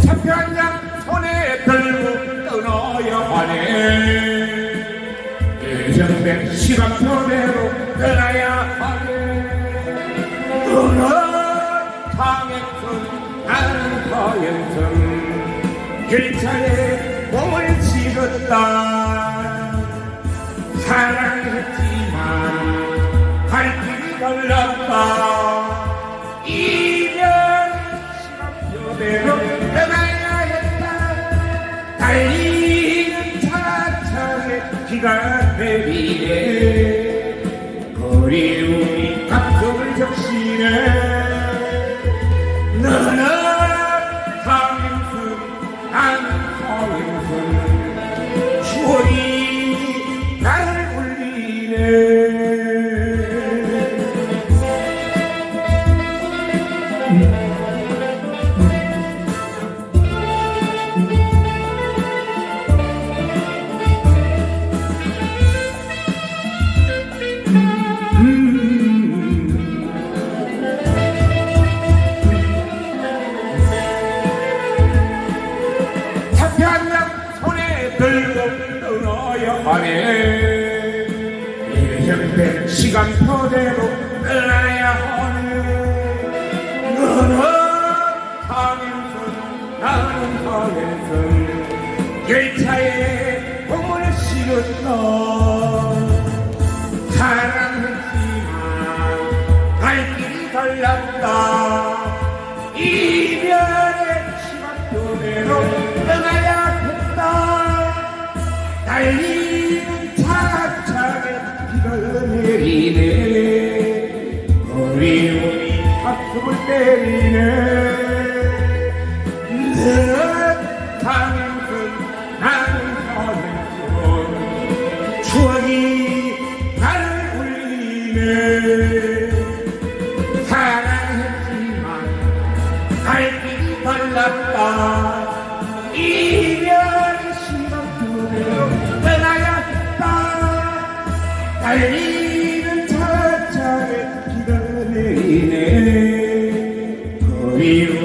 차편 양 손에 들고 떠나야 하네. 예정된 시간 표대로 허영성 길차에 몸을 치렀다. 사랑했지만 갈 길이 걸렸다. 이별 시간표대로 떠나야 했다. 달리는 차차에 비가 내리네. 그리움이 가슴을 적시네 강행순 나 차편양 손에 들고 떠나야 하네. 예정된 시간표대로 떠나야 하네. 너는 강행선 나는 강행선 열차에 몸을 실었다 사랑했지만 갈 길이 달랐다. 이별의 시간표대로 떠나야 가슴을 때리네. 너는 강행선 나는 강행선 추억이 나를 울리네. 사랑했지만 갈 길이 달랐다. 이별의 시간표대로 떠나야 했다. 달리는 차차에 내리네 그